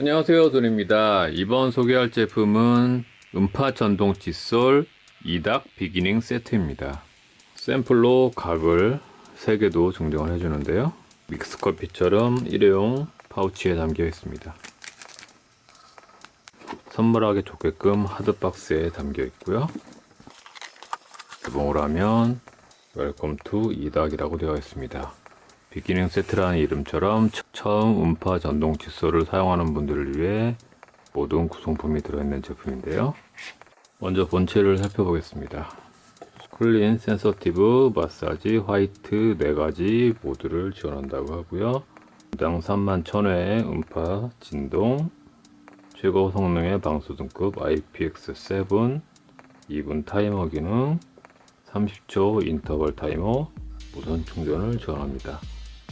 안녕하세요 돈입니다. 이번 소개할 제품은 음파 전동 칫솔 2닥 비기닝 세트입니다. 샘플로 각을 3개도 증정을 해주는데요. 믹스커피처럼 일회용 파우치에 담겨 있습니다. 선물하기 좋게끔 하드박스에 담겨 있고요. 개봉을 하면 웰컴 투 2닥이라고 되어 있습니다 비기닝 세트라는 이름처럼 처- 처음 음파 전동 칫솔을 사용하는 분들을 위해 모든 구성품이 들어있는 제품인데요. 먼저 본체를 살펴보겠습니다. 클린, 센서티브, 마사지, 화이트 4가지 모드를 지원한다고 하고요. 당 31,000회의 음파, 진동, 최고 성능의 방수 등급 IPX7, 2분 타이머 기능, 30초 인터벌 타이머, 무선 충전을 지원합니다.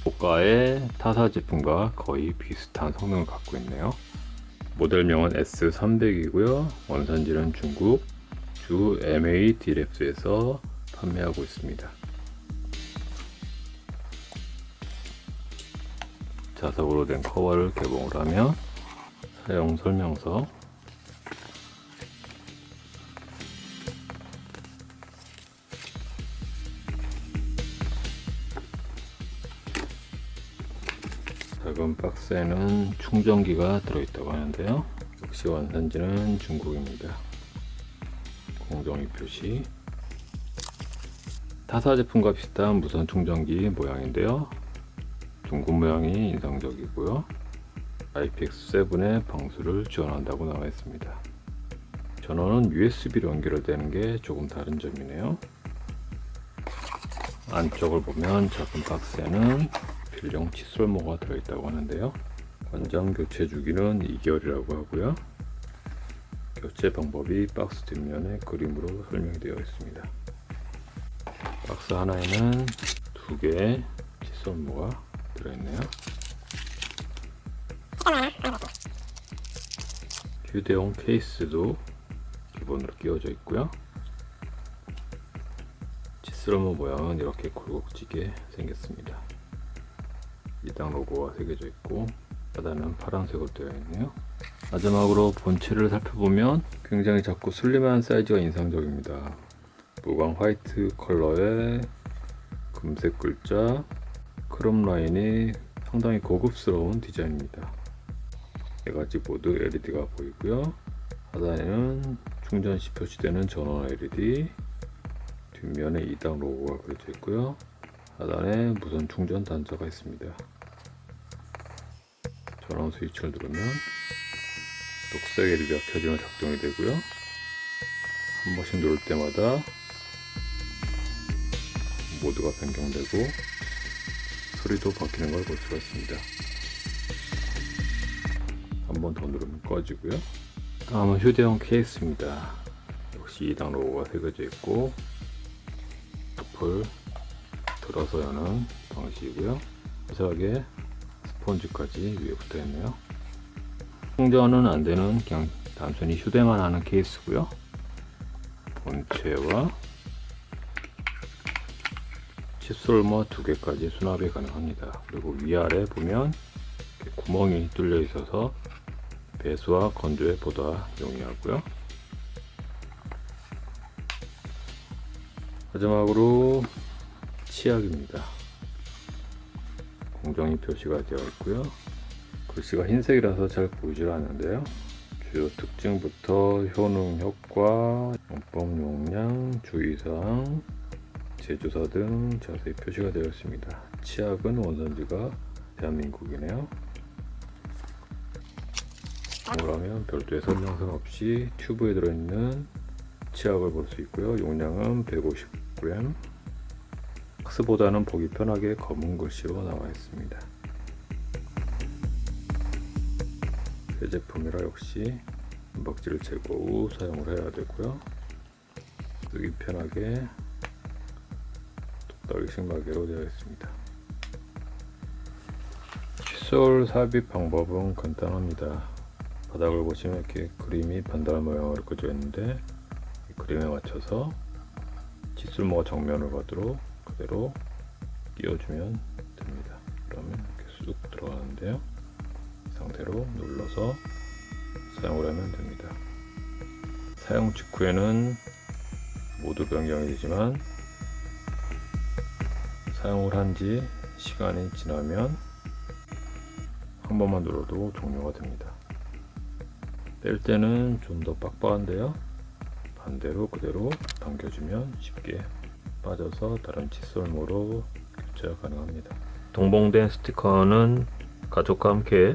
고가의 타사 제품과 거의 비슷한 성능을 갖고 있네요. 모델명은 S300이고요. 원산지는 중국 주 MA 디랩스에서 판매하고 있습니다. 자석으로 된 커버를 개봉을 하면 사용 설명서 작은 박스에는 충전기가 들어있다고 하는데요. 역시 원산지는 중국입니다. 공정위 표시. 타사 제품과 비슷한 무선 충전기 모양인데요. 둥근 모양이 인상적이고요. IPX7의 방수를 지원한다고 나와 있습니다. 전원은 USB로 연결되는 게 조금 다른 점이네요. 안쪽을 보면 작은 박스에는 필용 칫솔모가 들어있다고 하는데요. 권장 교체 주기는 2개월이라고 하고요. 교체 방법이 박스 뒷면에 그림으로 설명이 되어 있습니다. 박스 하나에는 두 개의 칫솔모가 들어있네요. 휴대용 케이스도 기본으로 끼워져 있고요. 칫솔모 모양은 이렇게 굴곡지게 생겼습니다. 이당 로고가 새겨져 있고 바다는 파란색으로 되어 있네요. 마지막으로 본체를 살펴보면 굉장히 작고 슬림한 사이즈가 인상적입니다. 무광 화이트 컬러의 금색 글자, 크롬 라인이 상당히 고급스러운 디자인입니다. 네 가지 모두 LED가 보이고요. 하단에는 충전 시 표시되는 전원 LED, 뒷면에 2당 로고가 그려져 있고요. 하단에 무선 충전 단자가 있습니다. 전원 스위치를 누르면 녹색 LED가 켜지면 작동이 되고요. 한 번씩 누를 때마다 모드가 변경되고 소리도 바뀌는 걸 볼 수가 있습니다. 한 번 더 누르면 꺼지고요. 다음은 휴대용 케이스입니다. 역시 2단 로고가 새겨져 있고 앞을 들어서 여는 방식이고요. 마지막에 스펀지까지 위에 붙어 있네요. 충전은 안 되는 그냥 단순히 휴대만 하는 케이스고요. 본체와 칫솔모 두 개까지 수납이 가능합니다. 그리고 위아래 보면 구멍이 뚫려 있어서 배수와 건조에 보다 용이하고요. 마지막으로 치약입니다. 공정이 표시가 되어 있고요. 글씨가 흰색이라서 잘 보이질 않는데요. 주요 특징부터 효능 효과, 용법 용량, 주의사항, 제조사 등 자세히 표시가 되어 있습니다. 치약은 원산지가 대한민국이네요. 그러면 별도의 설명서 없이 튜브에 들어있는 치약을 볼 수 있고요. 용량은 150g. 박스보다는 보기 편하게 검은 글씨로 나와 있습니다. 새 제품이라 역시 은박지를 제거 후 사용을 해야 되고요. 쓰기 편하게 똑딱이 승마개로 되어 있습니다. 칫솔 삽입 방법은 간단합니다. 바닥을 보시면 이렇게 그림이 반달 모양으로 그려져 있는데 이 그림에 맞춰서 칫솔모가 정면을 가도록 그대로 끼워주면 됩니다. 그러면 이렇게 쑥 들어가는데요. 이 상태로 눌러서 사용을 하면 됩니다. 사용 직후에는 모두 변경이 되지만 사용을 한 지 시간이 지나면 한 번만 눌러도 종료가 됩니다. 뺄 때는 좀 더 빡빡한데요. 반대로 그대로 당겨주면 쉽게 빠져서 다른 칫솔모로 교체가 가능합니다. 동봉된 스티커는 가족과 함께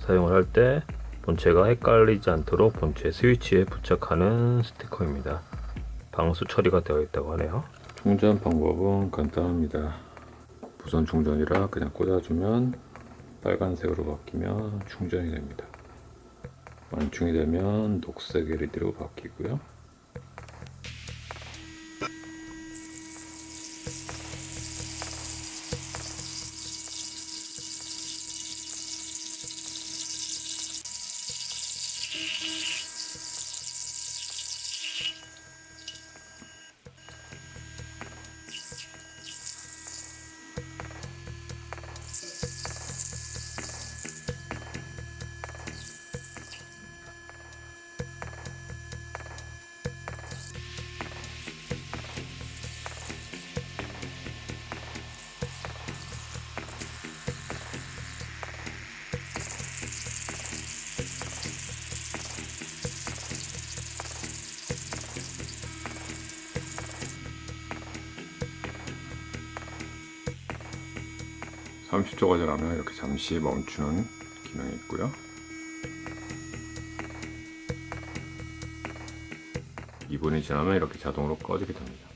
사용을 할 때 본체가 헷갈리지 않도록 본체 스위치에 부착하는 스티커입니다. 방수 처리가 되어 있다고 하네요. 충전 방법은 간단합니다. 무선 충전이라 그냥 꽂아주면 빨간색으로 바뀌면 충전이 됩니다. 완충이 되면 녹색 LED로 바뀌고요. 삼십 초가 지나면 이렇게 잠시 멈추는 기능이 있고요. 2분이 지나면 이렇게 자동으로 꺼지게 됩니다.